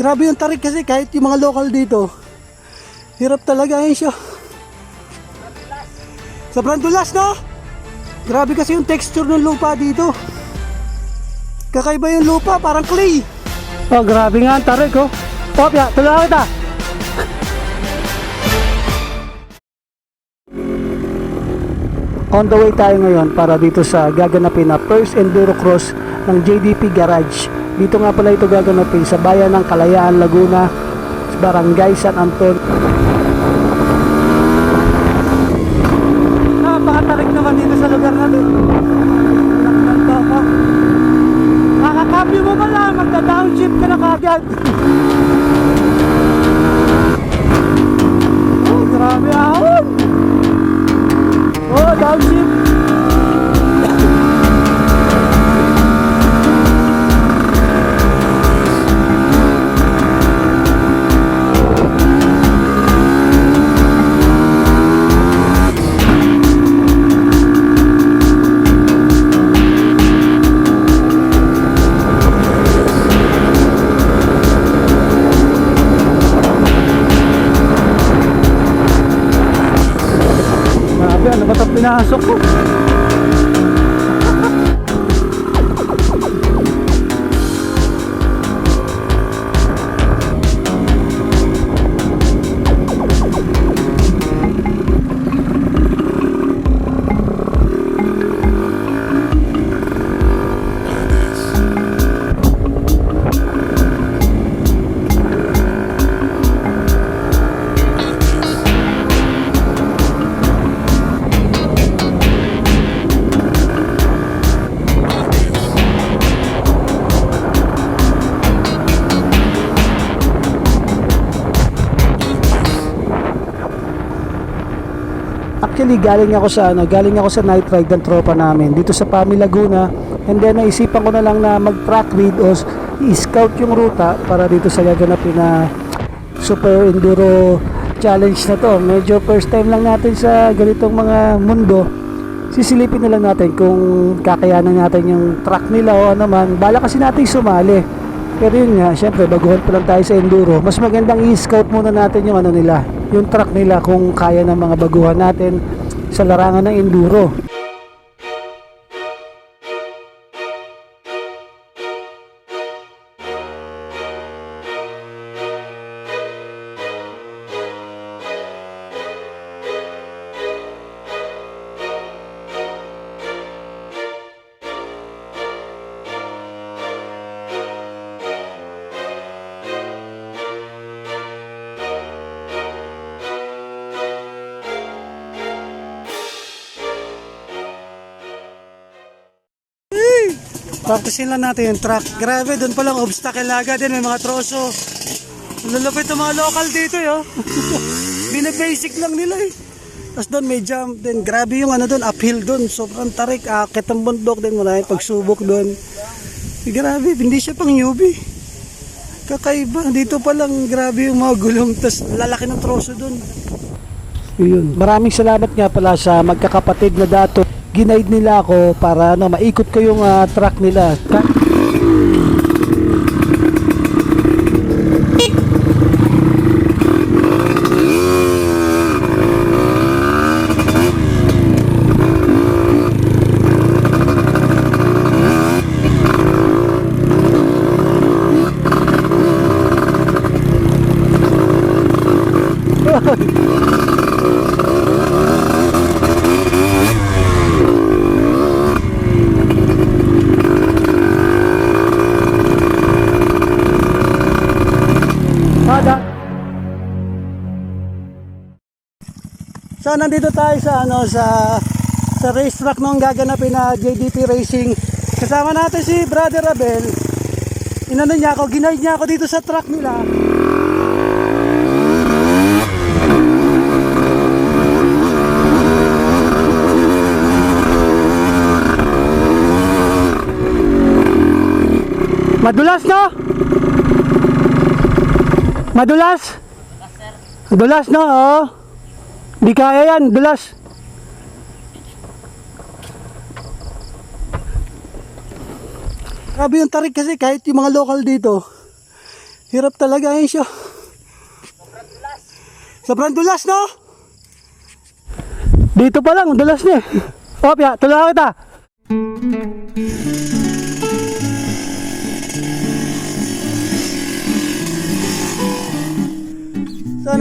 Grabe yung tarik kasi kahit yung mga local dito. Hirap talaga yun siya. Sobrang dulas, no? Grabe kasi yung texture ng lupa dito. Kakaiba yung lupa, parang clay. Oh, grabe nga ang tarik, oh. Popya, tulungan kita. On the way tayo ngayon para dito sa gaganapin na first Enduro Cross ng JDP Garage. Dito nga pala ito gaganapin sa bayan ng Kalayaan, Laguna, Barangay San Anton. Pinasok ko? Actually, galing ako sa ano, galing ako sa night ride ng tropa namin dito sa Pami Laguna. And then naisipan ko na lang na mag-track read o i-scout yung ruta para dito sa gaganapin na super enduro challenge na to. Medyo first time lang natin sa ganitong mga mundo. Sisilipin na lang natin kung kakayanan natin yung track nila o ano man. Bala kasi natin sumali. Pero yun nga, syempre baguhan pa lang tayo sa enduro. Mas magandang i-scout muna natin yung ano nila, yung track nila kung kaya ng mga baguhan natin sa larangan ng enduro. Practicein lang natin yung track. Grabe, doon palang obstacle agad din. May mga troso. Lalapit ang mga local dito, yo. Binabasic lang nila eh. Tapos doon may jump din. Grabe yung ano doon, uphill doon. Sobrang tarik. Akit ang bundok din. Wala yung pagsubok doon. Eh, Grabe, hindi siya pang newbie. Kakaiba. Dito pa lang grabe yung mga gulong. Tapos lalaki ng troso doon. Yun. Maraming salamat nga pala sa magkakapatid na dato. Ginaid nila ako para ano, maikot ko yung ah, truck nila Kada. So nandito tayo sa ano sa sa racetrack nung gaganapin na JDP Racing. Kasama natin si Brother Abel. Inano niya ako, ginaid niya ako dito sa truck nila. Madulas no? Madulas? Dulas no, oh. Di kaya yan, dulas. Grabe yung tarik kasi kahit yung mga local dito. Hirap talaga yun siya. Sobrang dulas, no? Dito pa lang, dulas niya. Opya, tulungan kita. So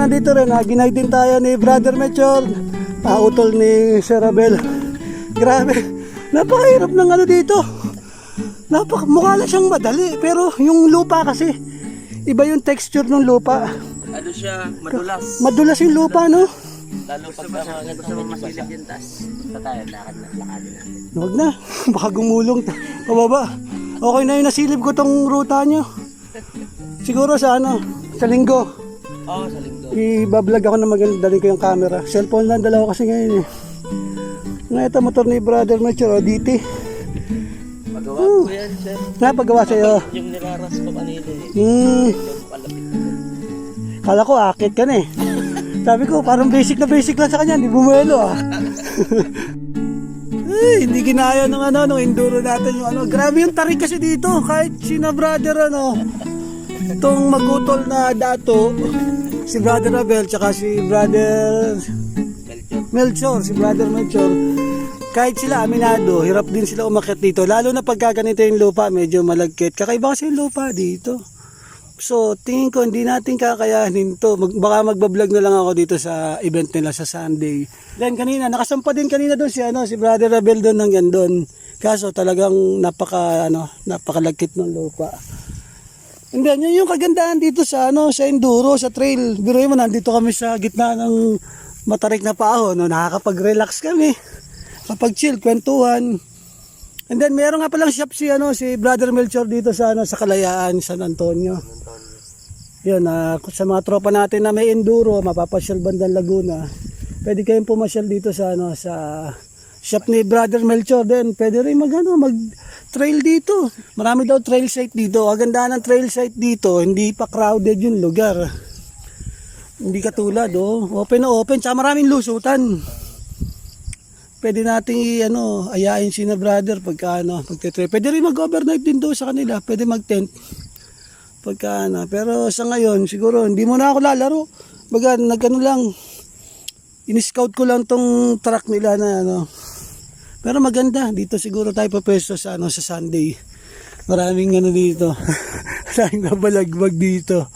nandito rin, ha, ginay din tayo ni Brother Mechor, pautol ni Sir Abel. Grabe, napakahirap ng ano dito. Napak mukha lang siyang madali, pero yung lupa kasi, iba yung texture ng lupa. Ano siya, madulas. Madulas yung lupa, no? Lalo pag mga ganito masilip yun, tas punta tayo, lakad na, lakadin natin. Huwag na, baka gumulong pababa. Okay na yung nasilip ko tong ruta nyo. Siguro sa ano, sa linggo. Oo, sa linggo. I-vlog ako na maganda, dali ko yung camera. Cellphone lang dalawa kasi ngayon eh. Nga ito motor ni Brother Metro, o DT. Magawa ko yan, sir. Napagawa sa'yo. Yung niraras ko kanina eh. Hmm, kala ko akit ka na eh. Sabi ko, parang basic na basic lang sa kanya, hindi bumuelo ah. Ay, hindi ginaya ng ano, ng enduro natin yung ano. Grabe yung tarik kasi dito, kahit sina brother ano. Itong magutol na dato, si brother Abel, tsaka si brother Melchior. Melchor, si brother Melchor. Kahit sila aminado, hirap din sila umakyat dito. Lalo na pagka ganito yung lupa, medyo malagkit. Kakaiba kasi yung lupa dito. So, tingin ko, hindi natin kakayanin to. Mag, baka magbablog na lang ako dito sa event nila sa Sunday. Then kanina, nakasampa din kanina doon si, ano, si Brother Rabel doon ng yan doon. Kaso talagang napaka, ano, napakalagkit ng lupa. And then, yun yung kagandahan dito sa, ano, sa enduro, sa trail. Biruin mo, nandito kami sa gitna ng matarik na paahon. No? Nakakapag-relax kami. Kapag chill, kwentuhan. And then, meron nga palang shop si, ano, si Brother Melchor dito sa, ano, sa Kalayaan, San Antonio. Yan, ah, sa mga tropa natin na may enduro, mapapasyal bandang Laguna. Pwede kayong pumasyal dito sa ano sa shop ni Brother Melchor din. Pwede rin mag ano, mag trail dito. Marami daw trail site dito. Ang ganda ng trail site dito, hindi pa crowded yung lugar. Hindi katulad oh, open na open, tsaka maraming lusutan. Pwede nating ano, ayain si na brother pagka ano, pagte-trail. Pwede rin mag-overnight din doon sa kanila. Pwede mag-tent pagka ano. Pero sa ngayon, siguro hindi mo na ako lalaro. Baga, nagano lang, in-scout ko lang tong truck nila na ano. Pero maganda, dito siguro tayo papesto sa ano sa Sunday. Maraming ano dito. Maraming nabalagbag dito.